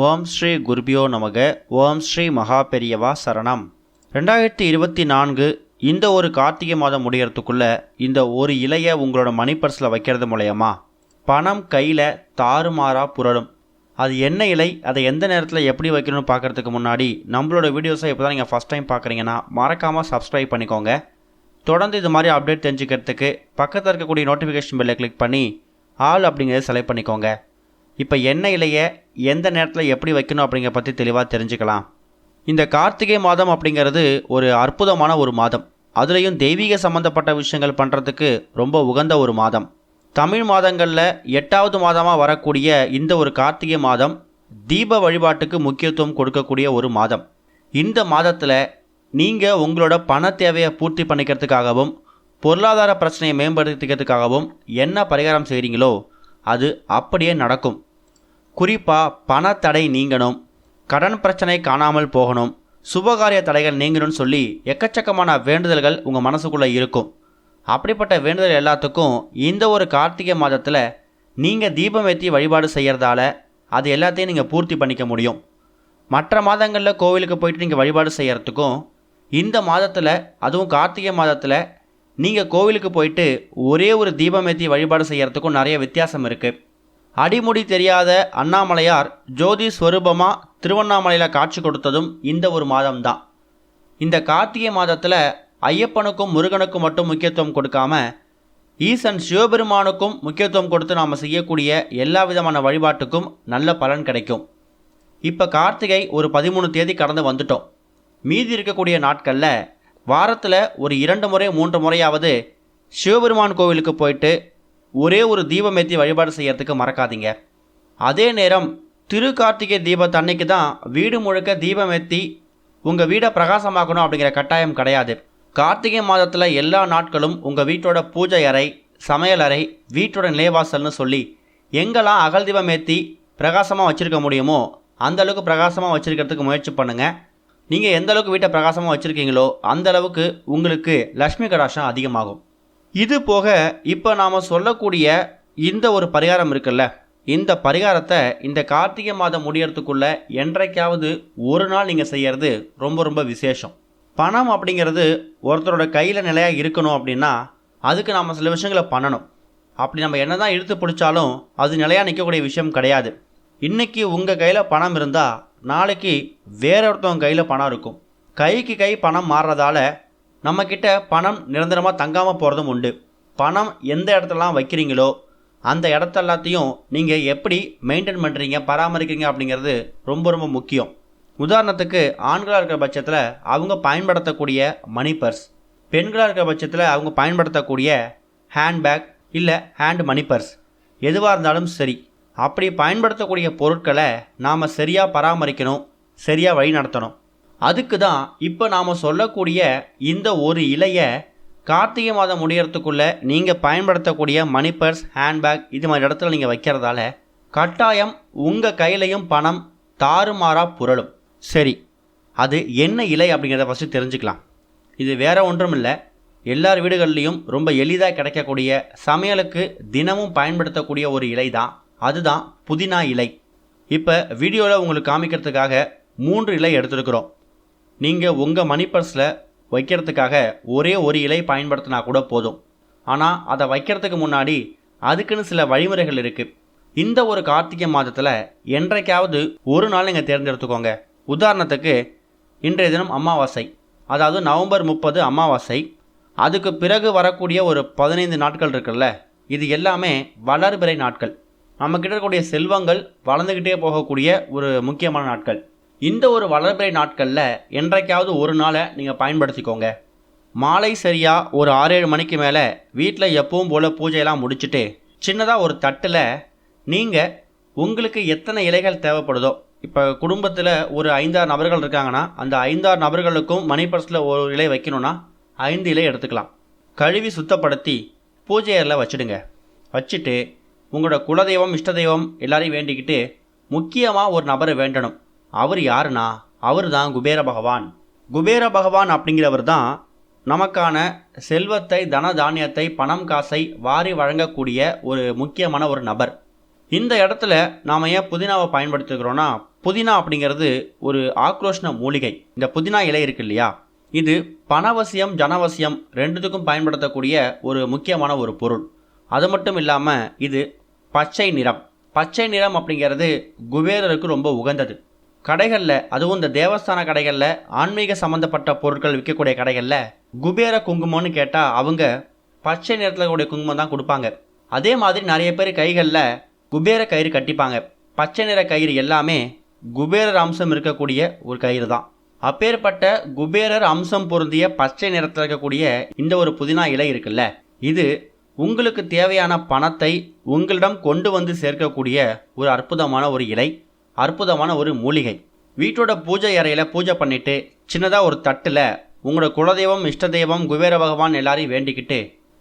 ஓம் ஸ்ரீ குருபியோ நமக ஓம் ஸ்ரீ மகா பெரியவா சரணம். ரெண்டாயிரத்தி இருபத்தி நான்கு இந்த ஒரு கார்த்திகை மாதம் முடியறதுக்குள்ள இந்த ஒரு இலையை உங்களோட மணி பர்ஸில் வைக்கிறது மூலயமா பணம் கையில் தாறுமாறாக புரளும். அது என்ன இலை அதை எந்த நேரத்தில் எப்படி வைக்கணும்னு பார்க்கறதுக்கு முன்னாடி நம்மளோட வீடியோஸை இப்போ தான் நீங்கள் ஃபஸ்ட் டைம் பார்க்குறீங்கன்னா மறக்காமல் சப்ஸ்கிரைப் பண்ணிக்கோங்க. தொடர்ந்து இது மாதிரி அப்டேட் தெரிஞ்சுக்கிறதுக்கு பக்கத்தில் இருக்கக்கூடிய நோட்டிஃபிகேஷன் பெல்லை கிளிக் பண்ணி ஆல் அப்படிங்கிறத செலக்ட் பண்ணிக்கோங்க. இப்போ என்ன இலையை எந்த நேரத்தில் எப்படி வைக்கணும் அப்படிங்கிற பற்றி தெளிவாக தெரிஞ்சுக்கலாம். இந்த கார்த்திகை மாதம் அப்படிங்கிறது ஒரு அற்புதமான ஒரு மாதம். அதுலேயும் தெய்வீக சம்மந்தப்பட்ட விஷயங்கள் பண்ணுறதுக்கு ரொம்ப உகந்த ஒரு மாதம். தமிழ் மாதங்களில் எட்டாவது மாதமாக வரக்கூடிய இந்த ஒரு கார்த்திகை மாதம் தீப வழிபாட்டுக்கு முக்கியத்துவம் கொடுக்கக்கூடிய ஒரு மாதம். இந்த மாதத்தில் நீங்கள் உங்களோட பண தேவையை பூர்த்தி பண்ணிக்கிறதுக்காகவும் பொருளாதார பிரச்சனையை மேம்படுத்திக்கிறதுக்காகவும் என்ன பரிகாரம் செய்கிறீங்களோ அது அப்படியே நடக்கும். குறிப்பாக பணத்தடை நீங்கணும் கடன் பிரச்சனை காணாமல் போகணும் சுபகாரிய தடைகள் நீங்கணும்னு சொல்லி எக்கச்சக்கமான வேண்டுதல்கள் உங்கள் மனசுக்குள்ளே இருக்கும். அப்படிப்பட்ட வேண்டுதல் எல்லாத்துக்கும் இந்த ஒரு கார்த்திகை மாதத்தில் நீங்கள் தீபம் ஏற்றி வழிபாடு செய்கிறதால அது எல்லாத்தையும் நீங்கள் பூர்த்தி பண்ணிக்க முடியும். மற்ற மாதங்களில் கோவிலுக்கு போயிட்டு நீங்கள் வழிபாடு செய்கிறதுக்கும் இந்த மாதத்தில் அதுவும் கார்த்திகை மாதத்தில் நீங்கள் கோவிலுக்கு போயிட்டு ஒரே ஒரு தீபமேத்தி வழிபாடு செய்கிறதுக்கும் நிறைய வித்தியாசம் இருக்குது அடிமுடி தெரியாத அண்ணாமலையார் ஜோதி ஸ்வரூபமாக திருவண்ணாமலையில் காட்சி கொடுத்ததும் இந்த ஒரு மாதம்தான். இந்த கார்த்திகை மாதத்தில் ஐயப்பனுக்கும் முருகனுக்கும் மட்டும் முக்கியத்துவம் கொடுக்காம ஈசன் சிவபெருமானுக்கும் முக்கியத்துவம் கொடுத்து நாம் செய்யக்கூடிய எல்லா விதமான வழிபாட்டுக்கும் நல்ல பலன் கிடைக்கும். இப்போ கார்த்திகை ஒரு பதிமூணு தேதி கடந்து வந்துட்டோம். மீதி இருக்கக்கூடிய நாட்களில் வாரத்தில் ஒரு இரண்டு முறை மூன்று முறையாவது சிவபெருமான் கோவிலுக்கு போயிட்டு ஒரே ஒரு தீபம் ஏற்றி வழிபாடு செய்யறதுக்கு மறக்காதீங்க. அதே நேரம் திரு கார்த்திகை தீபத்தன்னைக்கு தான் வீடு முழுக்க தீபம் ஏற்றி உங்கள் வீடை பிரகாசமாக்கணும் அப்படிங்கிற கட்டாயம் கிடையாது. கார்த்திகை மாதத்தில் எல்லா நாட்களும் உங்கள் வீட்டோட பூஜை அறை சமையல் அறை வீட்டோட நிலைவாசல்னு சொல்லி எங்கெல்லாம் அகல் தீபம் ஏற்றி பிரகாசமாக வச்சுருக்க முடியுமோ அந்தளவுக்கு பிரகாசமாக வச்சுருக்கிறதுக்கு முயற்சி பண்ணுங்கள் நீங்கள் எந்த அளவுக்கு வீட்டை பிரகாசமாக வச்சுருக்கீங்களோ அந்த அளவுக்கு உங்களுக்கு லக்ஷ்மி கடாஷம் அதிகமாகும். இது போக இப்போ நாம் சொல்லக்கூடிய இந்த ஒரு பரிகாரம் இருக்குல்ல இந்த பரிகாரத்தை இந்த கார்த்திகை மாதம் முடியறதுக்குள்ளே என்றைக்காவது ஒரு நாள் நீங்கள் செய்கிறது ரொம்ப ரொம்ப விசேஷம். பணம் அப்படிங்கிறது ஒருத்தரோட கையில் நிலையாக இருக்கணும் அப்படின்னா அதுக்கு நாம் சில விஷயங்களை பண்ணணும். அப்படி நம்ம என்ன தான் இழுத்து பிடிச்சாலும் அது நிலையாக நிற்கக்கூடிய விஷயம் கிடையாது. இன்றைக்கி உங்கள் கையில் பணம் இருந்தால் நாளைக்கு வேற ஒருத்தவங்க கையில் பணம் இருக்கும். கைக்கு கை பணம் மாறுறதால நம்மக்கிட்ட பணம் நிரந்தரமாக தங்காமல் போகிறதும் உண்டு. பணம் எந்த இடத்துலலாம் வைக்கிறீங்களோ அந்த இடத்த எல்லாத்தையும் நீங்கள் எப்படி மெயின்டைன் பண்ணுறீங்க பராமரிக்கிறீங்க அப்படிங்கிறது ரொம்ப ரொம்ப முக்கியம். உதாரணத்துக்கு ஆண்களாக இருக்கிற பட்சத்தில் அவங்க பயன்படுத்தக்கூடிய மணி பர்ஸ் பெண்களாக இருக்கிற பட்சத்தில் அவங்க பயன்படுத்தக்கூடிய ஹேண்ட்பேக் இல்லை ஹேண்ட் மணி பர்ஸ் எதுவாக இருந்தாலும் சரி. அப்படி பயன்படுத்தக்கூடிய பொருட்களை நாம் சரியாக பராமரிக்கணும் சரியாக வழி நடத்தணும். அதுக்கு தான் இப்போ நாம் சொல்லக்கூடிய இந்த ஒரு இலையை கார்த்திகை மாதம் முடியறதுக்குள்ளே நீங்கள் பயன்படுத்தக்கூடிய மணி பர்ஸ் ஹேண்ட்பேக் இது மாதிரி இடத்துல நீங்கள் வைக்கிறதால கட்டாயம் உங்கள் கையிலையும் பணம் தாறுமாறாக புரளும். சரி அது என்ன இலை அப்படிங்கிறத ஃபஸ்ட்டு தெரிஞ்சுக்கலாம். இது வேற ஒன்றும் இல்லை. எல்லார் வீடுகள்லேயும் ரொம்ப எளிதாக கிடைக்கக்கூடிய சமையலுக்கு தினமும் பயன்படுத்தக்கூடிய ஒரு இலை தான் அதுதான் புதினா இலை. இப்போ வீடியோவில் உங்களுக்கு காமிக்கிறதுக்காக மூன்று இலை எடுத்துருக்குறோம். நீங்கள் உங்கள் மணி பர்ஸில் வைக்கிறதுக்காக ஒரே ஒரு இலை பயன்படுத்தினா கூட போதும். ஆனால் அதை வைக்கிறதுக்கு முன்னாடி அதுக்குன்னு சில வழிமுறைகள் இருக்குது இந்த ஒரு கார்த்திகை மாதத்தில் என்றைக்காவது ஒரு நாள் நீங்கள் தேர்ந்தெடுத்துக்கோங்க. உதாரணத்துக்கு இன்றைய தினம் அமாவாசை. அதாவது நவம்பர் முப்பது அமாவாசை. அதுக்கு பிறகு வரக்கூடிய ஒரு பதினைந்து நாட்கள் இருக்குல்ல இது எல்லாமே வளர்பிறை நாட்கள். நம்மக்கிட்ட இருக்கக்கூடிய செல்வங்கள் வளர்ந்துக்கிட்டே போகக்கூடிய ஒரு முக்கியமான நாட்கள். இந்த ஒரு வளர்பிறை நாட்களில் என்றைக்காவது ஒரு நாளை நீங்கள் பயன்படுத்திக்கோங்க. மாலை சரியாக ஒரு ஆறு ஏழு மணிக்கு மேலே வீட்டில் எப்பவும் போல் பூஜையெல்லாம் முடிச்சுட்டு சின்னதாக ஒரு தட்டில் நீங்கள் உங்களுக்கு எத்தனை இலைகள் தேவைப்படுதோ இப்போ குடும்பத்தில் ஒரு ஐந்தாறு நபர்கள் இருக்காங்கன்னா அந்த ஐந்தாறு நபர்களுக்கும் மணி பர்ஸில் ஒரு இலை வைக்கணும்னா ஐந்து இலை எடுத்துக்கலாம். கழுவி சுத்தப்படுத்தி பூஜை அறையில் வச்சுடுங்க. வச்சுட்டு உங்களோட குலதெய்வம் இஷ்ட தெய்வம் எல்லாரையும் வேண்டிக்கிட்டு முக்கியமாக ஒரு நபரை வேண்டணும். அவர் யாருன்னா அவர் தான் குபேர பகவான். குபேர பகவான் அப்படிங்கிறவர் தான் நமக்கான செல்வத்தை தன தானியத்தை பணம் காசை வாரி வழங்கக்கூடிய ஒரு முக்கியமான ஒரு நபர். இந்த இடத்துல நாம் ஏன் புதினாவை பயன்படுத்துகிறோன்னா புதினா அப்படிங்கிறது ஒரு ஆக்ரோஷண மூலிகை. இந்த புதினா இலை இருக்கு இல்லையா? இது பணவசியம் ஜனவசியம் ரெண்டுத்துக்கும் பயன்படுத்தக்கூடிய ஒரு முக்கியமான ஒரு பொருள். அது மட்டும் இல்லாமல் இது பச்சை நிறம். பச்சை நிறம் அப்படிங்கிறது குபேரருக்கு ரொம்ப உகந்தது. கடைகளில் அதுவும் இந்த தேவஸ்தான கடைகளில் ஆன்மீக சம்மந்தப்பட்ட பொருட்கள் விற்கக்கூடிய கடைகளில் குபேர குங்குமம்னு கேட்டால் அவங்க பச்சை நிறத்தில் கூடிய குங்குமம் தான் கொடுப்பாங்க. அதே மாதிரி நிறைய பேர் கைகளில் குபேர கயிறு கட்டிப்பாங்க. பச்சை நிற கயிறு எல்லாமே குபேரர் அம்சம் இருக்கக்கூடிய ஒரு கயிறு தான். அப்பேற்பட்ட குபேரர் அம்சம் பொருந்திய பச்சை நிறத்தில் இருக்கக்கூடிய இந்த ஒரு புதினா இலை இருக்குல்ல இது உங்களுக்கு தேவையான பணத்தை உங்களிடம் கொண்டு வந்து சேர்க்கக்கூடிய ஒரு அற்புதமான ஒரு இலை அற்புதமான ஒரு மூலிகை. வீட்டோட பூஜை அறையில் பூஜை பண்ணிவிட்டு சின்னதாக ஒரு தட்டில் உங்களோட குலதெய்வம் இஷ்ட தெய்வம் குபேர பகவான் எல்லாரையும் வேண்டிக்கிட்டு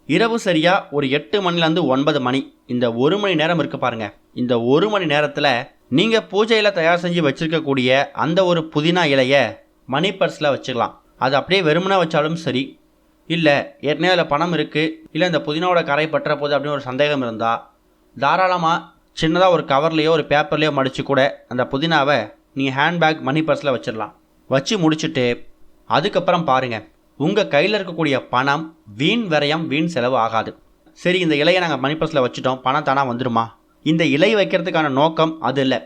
இரவு சரியாக ஒரு எட்டு மணிலேருந்து ஒன்பது மணி இந்த ஒரு மணி நேரம் இருக்கு பாருங்க. இந்த ஒரு மணி நேரத்தில் நீங்கள் பூஜையில் தயார் செஞ்சு வச்சுருக்கக்கூடிய அந்த ஒரு புதினா இலையை மணி பர்ஸில் வச்சுக்கலாம். அது அப்படியே வெறுமனே வச்சாலும் சரி இல்லை ஏற்கனவே அதில் பணம் இருக்குது இல்லை இந்த புதினாவோட கரை பற்ற போது அப்படின்னு ஒரு சந்தேகம் இருந்தால் தாராளமாக சின்னதாக ஒரு கவர்லேயோ ஒரு பேப்பர்லேயோ மடித்து கூட அந்த புதினாவை நீங்கள் ஹேண்ட்பேக் மணி பர்ஸில் வச்சிடலாம். வச்சு முடிச்சுட்டு அதுக்கப்புறம் பாருங்கள் உங்கள் கையில் இருக்கக்கூடிய பணம் வீண் விரயம் வீண் செலவு ஆகாது. சரி இந்த இலையை நாங்கள் மணி பர்ஸில் வச்சுட்டோம். பணம் தானாக வந்துடுமா இந்த இலை வைக்கிறதுக்கான நோக்கம் அது இல்லை.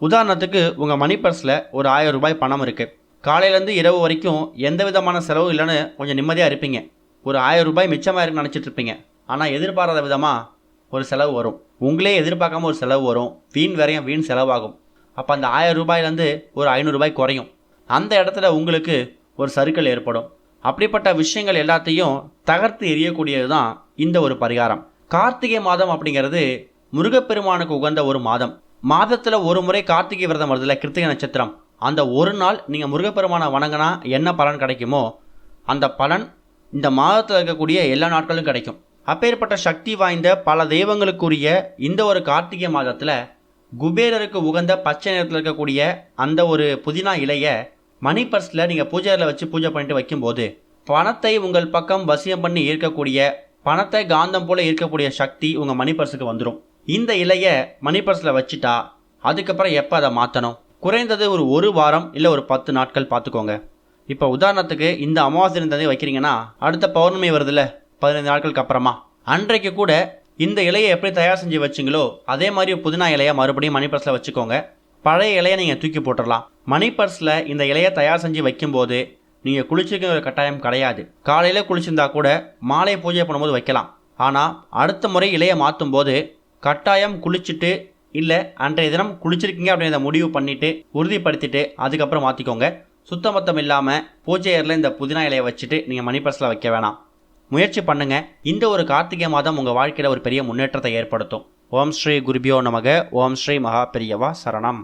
உதாரணத்துக்கு உங்கள் மணி பர்ஸில் ஒரு ஆயிரம் ரூபாய் பணம் இருக்குது காலையிலேருந்து இரவு வரைக்கும் எந்த விதமான செலவும் இல்லைன்னு கொஞ்சம் நிம்மதியாக இருப்பீங்க. ஒரு ஆயிரம் ரூபாய் மிச்சமாக இருக்குன்னு நினச்சிட்டு இருப்பீங்க. ஆனால் எதிர்பாராத விதமாக ஒரு செலவு வரும். உங்களே எதிர்பார்க்காம ஒரு செலவு வரும். வீண் வரையும் வீண் செலவாகும். அப்போ அந்த ஆயிரம் ரூபாயிலேருந்து ஒரு ஐநூறுரூபாய் குறையும். அந்த இடத்துல உங்களுக்கு ஒரு சறுக்கல் ஏற்படும். அப்படிப்பட்ட விஷயங்கள் எல்லாத்தையும் தகர்த்து எரியக்கூடியது தான் இந்த ஒரு பரிகாரம். கார்த்திகை மாதம் அப்படிங்கிறது முருகப்பெருமானுக்கு உகந்த ஒரு மாதம். மாதத்தில் ஒரு முறை கார்த்திகை விரதம் வருதுல கிருத்திகை நட்சத்திரம். அந்த ஒரு நாள் நீங்கள் முருகப்பெருமானை வணங்கினா என்ன பலன் கிடைக்குமோ அந்த பலன் இந்த மாதத்தில் இருக்கக்கூடிய எல்லா நாட்களும் கிடைக்கும். அப்பேற்பட்ட சக்தி வாய்ந்த பல தெய்வங்களுக்குரிய இந்த ஒரு கார்த்திகை மாதத்தில் குபேரருக்கு உகந்த பச்சை நிறத்தில் இருக்கக்கூடிய அந்த ஒரு புதினா இலையை மணி பர்ஸில் நீங்கள் பூஜையில் வச்சு பூஜை பண்ணிட்டு வைக்கும்போது பணத்தை உங்கள் பக்கம் வசியம் பண்ணி ஈர்க்கக்கூடிய பணத்தை காந்தம் போல ஈர்க்கக்கூடிய சக்தி உங்கள் மணி பர்ஸுக்கு வந்துடும் இந்த இலையை மணி பர்ஸில் வச்சுட்டா அதுக்கப்புறம் எப்போ அதை மாற்றணும் குறைந்தது ஒரு ஒரு வாரம் இல்லை ஒரு பத்து நாட்கள் பார்த்துக்கோங்க. இப்போ உதாரணத்துக்கு இந்த அமாவாசை தந்தை வைக்கிறீங்கன்னா அடுத்த பௌர்ணமி வருதுல்ல பதினைந்து நாட்களுக்கு அப்புறமா. அன்றைக்கு கூட இந்த இலையை எப்படி தயார் செஞ்சு வச்சிங்களோ அதே மாதிரி புதினா இலையை மறுபடியும் மணி பர்ஸில் வச்சுக்கோங்க. பழைய இலையை நீங்கள் தூக்கி போட்டுடலாம் மணி பர்ஸில் இந்த இலையை தயார் செஞ்சு வைக்கும்போது நீங்கள் குளிச்சிருக்கிற கட்டாயம் கிடையாது. காலையில் குளிச்சிருந்தா கூட மாலை பூஜை பண்ணும்போது வைக்கலாம். ஆனால் அடுத்த முறை இலையை மாற்றும் போது கட்டாயம் குளிச்சுட்டு இல்லை அன்றைய தினம் குளிச்சிருக்கீங்க அப்படின்றத முடிவு பண்ணிவிட்டு உறுதிப்படுத்திட்டு அதுக்கப்புறம் மாற்றிக்கோங்க சுத்தமொத்தம் இல்லாமல் பூஜை ஏரில் இந்த புதினா இலையை வச்சுட்டு நீங்கள் மணி பர்ஸில் வைக்க வேணாம். முயற்சி பண்ணுங்கள் இந்த ஒரு கார்த்திகை மாதம் உங்கள் வாழ்க்கையில் ஒரு பெரிய முன்னேற்றத்தை ஏற்படுத்தும். ஓம் ஸ்ரீ குருபியோ நமக. ஓம் ஸ்ரீ மகா பெரியவா சரணம்.